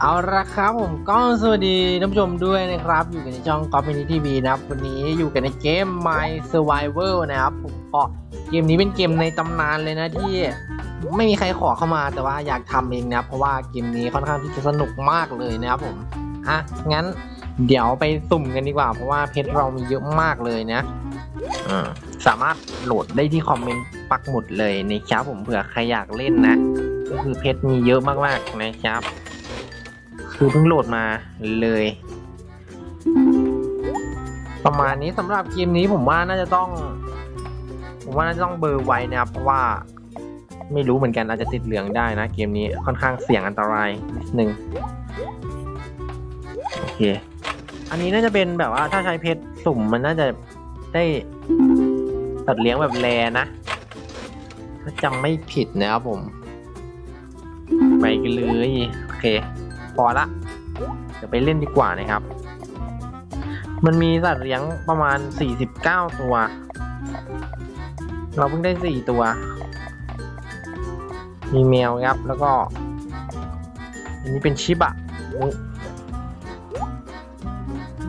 เอาละครับผมก็สวัสดีท่านผู้ชมด้วยนะครับ อยู่กันในช่องกอล์ฟมินิทีวีนะครับ วันนี้อยู่กันในเกม My Survival นะครับผมก็เกมนี้เป็นเกมในตำนานเลยนะที่ไม่มีใครขอเข้ามาแต่ว่าอยากทำเองนะครับเพราะว่าเกมนี้ค่อนข้างที่จะสนุกมากเลยนะครับผมอะงั้นเดี๋ยวไปสุ่มกันดีกว่า เพราะว่าเพชรเรามีเยอะมากเลยนะสามารถโหลดได้ที่คอมเมนต์ปักหมุดเลยนะครับผมเผื่อใครอยากเล่นนะก็คือเพชรมีเยอะมากๆนะครับ คือเพิ่งโหลดมาเลย ประมาณนี้สำหรับเกมนี้ผมว่าน่าจะต้อง ผมว่าน่าจะต้องเบอร์ไว้นะครับเพราะว่าไม่รู้เหมือนกันอาจจะติดเหลืองได้นะ เกมนี้ค่อนข้างเสี่ยงอันตรายนิดนึงโอเคอันนี้น่าจะเป็นแบบว่าถ้าใช้เพชรสุ่มมันน่าจะได้ตัดเลี้ยงแบบแรนะถ้าจำไม่ผิดนะครับผม ไปกันเลย โอเค พอละ เดี๋ยวไปเล่นดีกว่านะครับ มันมีสัตว์เลี้ยงประมาณ 49 ตัว เราเพิ่งได้ 4 ตัว มีแมวครับ แล้วก็ อันนี้เป็นชิบะ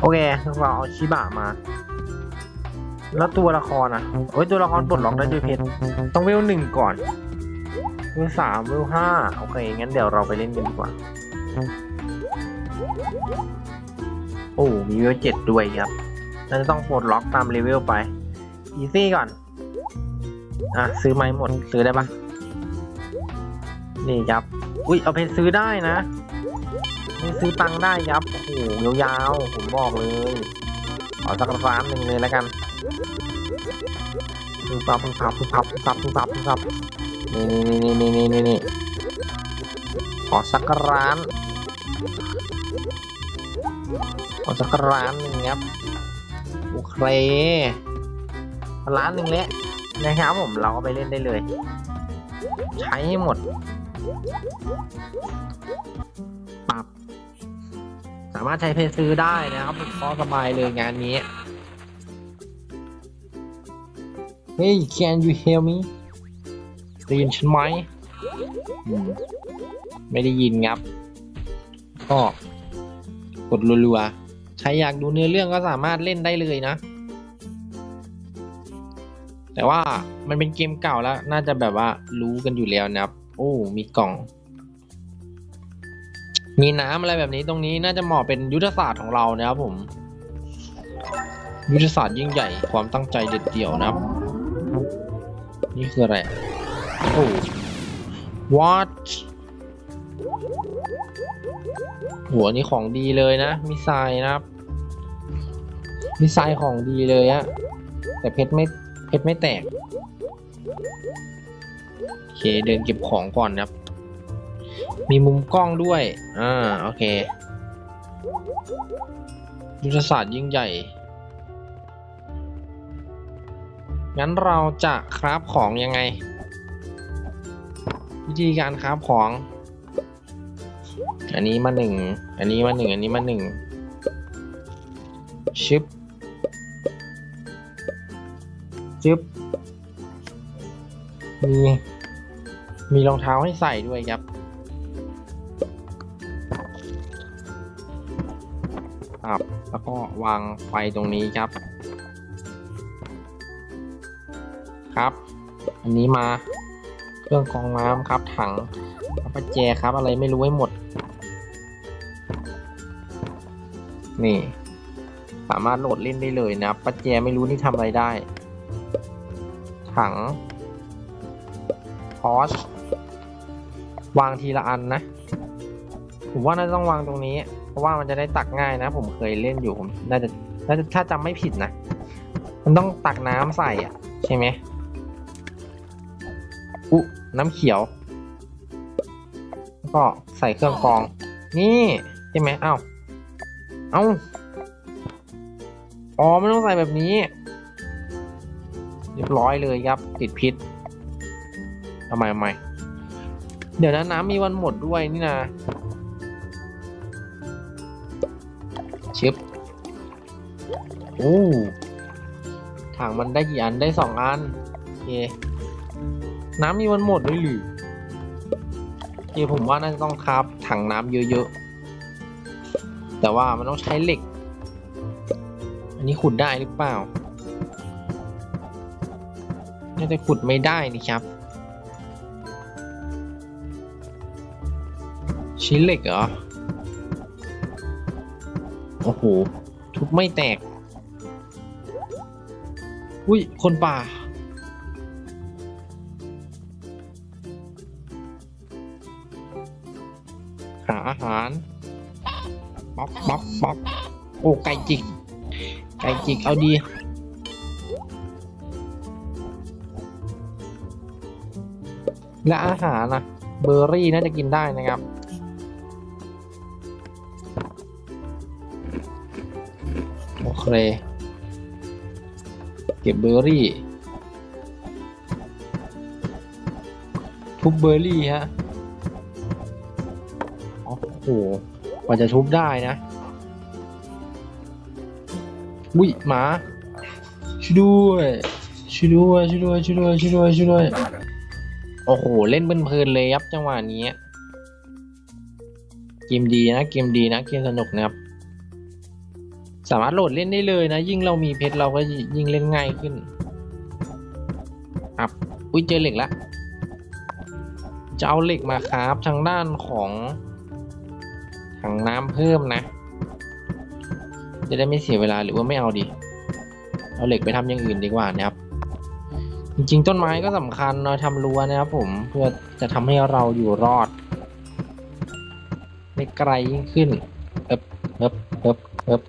โอเคเราเอาชิบะมา แล้วตัวละครอะโอ้ยตัวละครปลดล็อกได้ด้วยเพชร ต้องเวลหนึ่งก่อนเวลสามเวลห้าโอเค งั้นเดี๋ยวเราไปเล่นกันดีกว่า โอ้ มีเวลเจ็ดด้วยครับน่าจะต้องปลดล็อกตามเลเวลไป อีซี่ก่อน อะ ซื้อไม้หมด ซื้อได้ปะนี่ครับ อุ้ย เอาเพชรซื้อได้นะซื้อตังได้ครับ โอ้โหยาวๆ ผมบอกเลย ขอสักร้านหนึ่งเลยแล้วกันพึ่งพับพึ่งพับพึ่งพับพึ่งพับพึ่งพับพึ่งพับนี่นี่นี่นี่นี่นี่ขอสักร้าน ขอสักร้านหนึ่งครับโอเคร้านหนึ่งแล้วนะครับผมเราก็ไปเล่นได้เลย ใช้ให้หมดปรับ สามารถใช้เพย์ซื้อได้นะครับก็สบายเลยงานนี้ Hey can you hear me ได้ยินฉันไหม ไม่ได้ยินครับ ก็ กดรัวๆ ใครอยากดูเนื้อเรื่องก็สามารถเล่นได้เลยนะ แต่ว่ามันเป็นเกมเก่าแล้ว น่าจะแบบว่ารู้กันอยู่แล้วนะครับ โอ้ มีกล่อง มีน้ำอะไรแบบนี้ตรงนี้น่าจะเหมาะเป็นยุทธศาสตร์ของเรานะครับผม ยุทธศาสตร์ยิ่งใหญ่ความตั้งใจเด็ดเดี่ยวนะครับ นี่คืออะไร โอ้ what หัวนี่ของดีเลยนะ มิสไซล์นะครับ มิสไซล์ของดีเลยอะแต่เพชรไม่เพชรไม่แตก โอเคเดินเก็บของก่อนนะครับ มีมุมกล้องด้วย อ่า โอเค ยุทธศาสตร์ยิ่งใหญ่ งั้นเราจะคราฟของยังไง วิธีการคราฟของ อันนี้มาหนึ่ง อันนี้มาหนึ่ง อันนี้มาหนึ่ง ชึบจึบ มี มีรองเท้าให้ใส่ด้วยครับ ครับ แล้วก็วางไฟตรงนี้ครับ ครับ อันนี้มา เครื่องกรองน้ำครับ ถังประแจครับ อะไรไม่รู้ให้หมด นี่ สามารถโหลดเล่นได้เลยนะครับปัจแจไม่รู้นี่ทำอะไรได้ ถังพอสวางทีละอันนะ ผมว่าน่าจะต้องวางตรงนี้ เพราะว่ามันจะได้ตักง่ายนะ ผมเคยเล่นอยู่ผมน่าจะน่าจะถ้าจำไม่ผิดนะ มันต้องตักน้ำใส่อะ ใช่ไหมอุน้ำเขียวแล้วก็ใส่เครื่องกรอง นี่ ใช่ไหมเอ้าว เอ้า อ๋อไม่ต้องใส่แบบนี้ เรียบร้อยเลยครับ ติดพิษทำไมทำไมเดี๋ยวนะน้ำมีวันหมดด้วยนี่นะชึบโอ้ถังมันได้กี่อันได้สองอันโอเคน้ำมีวันหมดด้วยหรือโอเคผมว่าน่าจะต้องคราบถังน้ำเยอะๆ แต่ว่ามันต้องใช้เหล็ก อันนี้ขุดได้หรือเปล่า น่าจะขุดไม่ได้นี่ครับ ชิ้นเหล็กเหรอ โอ้โห ทุบไม่แตก อุ้ย คนป่า อ้ไก่จิก ไก่จิกเอาดี และอาหารนะเบอร์รี่น่าจะกินได้นะครับ โอเค เก็บเบอร์รี่ ทุบเบอร์รี่ฮะ โอ้โหกว่าจะทุบได้นะ อุ้ยหมาช่วยด้วยช่วยด้วยช่วยด้วยช่วยด้วยช่วยด้วยช่วยด้วยโอ้โหเล่นเพลินๆเลยครับจังหวะนี้เกมดีนะเกมดีนะเกมสนุกนะครับสามารถโหลดเล่นได้เลยนะ ยิ่งเรามีเพชรเราก็ยิ่งเล่นง่ายขึ้นอับอุ้ยเจอเหล็กละจะเอาเหล็กมาคราฟทางด้านของถังน้ำเพิ่มนะ จะได้ไม่เสียเวลาหรือว่าไม่เอาดี เอาเหล็กไปทำอย่างอื่นดีกว่านะครับ จริงๆ ต้นไม้ก็สำคัญเนาะทำรั้วนะครับผมเพื่อจะทำให้เราอยู่รอดได้ไกลยิ่งขึ้นเอบเอบเอบเอบ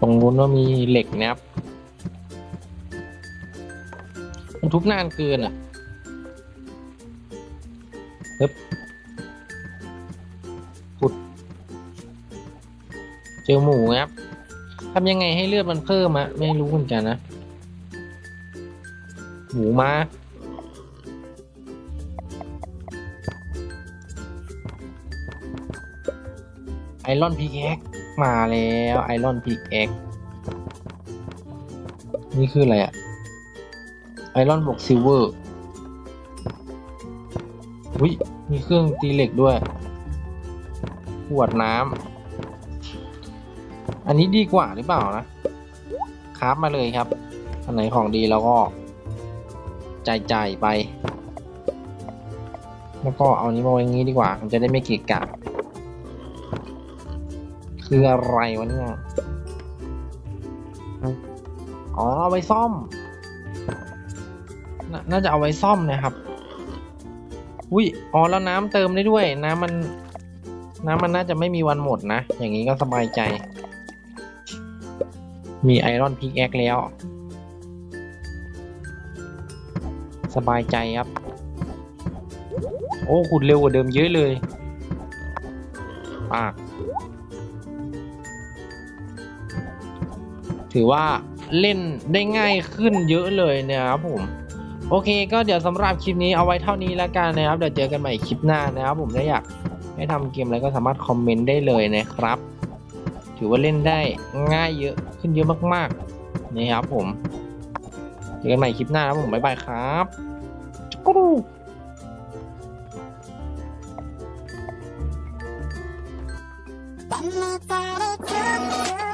ตรงนู้นว่ามีเหล็กนะครับทุบนานเกินอะเอบ เจอหมูครับทำยังไงให้เลือดมันเพิ่มอะไม่รู้เหมือนกันนะ หมูมาไอรอนพิกแอ็กมาแล้วไอรอนพิกแอ็กนี่คืออะไรอะไอรอนบวกซิลเวอร์อุ้ยมีเครื่องตีเหล็กด้วยขวดน้ำ อันนี้ดีกว่าหรือเปล่านะ คราฟมาเลยครับ อันไหนของดีเราก็จ่ายจ่ายไป แล้วก็เอานี้มาไว้งี้ดีกว่า มันจะได้ไม่เกะกะ คืออะไรวะเนี่ย อ๋อเอาไว้ซ่อมนน่าจะเอาไว้ซ่อมนะครับ อุ้ย อ๋อแล้วน้ำเติมได้ด้วย น้ำมัน น้ำมันน่าจะไม่มีวันหมดนะ อย่างนี้ก็สบายใจ มีไอรอนพิกแอคแล้ว สบายใจครับ โอ้ขุดเร็วกว่าเดิมเยอะเลยปากถือว่าเล่นได้ง่ายขึ้นเยอะเลยนะครับผม โอเคก็เดี๋ยวสำหรับคลิปนี้เอาไว้เท่านี้แล้วกันนะครับ เดี๋ยวเจอกันใหม่คลิปหน้านะครับผมถ้าอยากให้ทำเกมอะไรก็สามารถคอมเมนต์ได้เลยนะครับ ถือว่าเล่นได้ง่ายเยอะขึ้นเยอะมากๆนี่ครับผมเจอกันใหม่คลิปหน้าครับผมบ๊ายบายครับจุ๊กรู One more time, two, two, one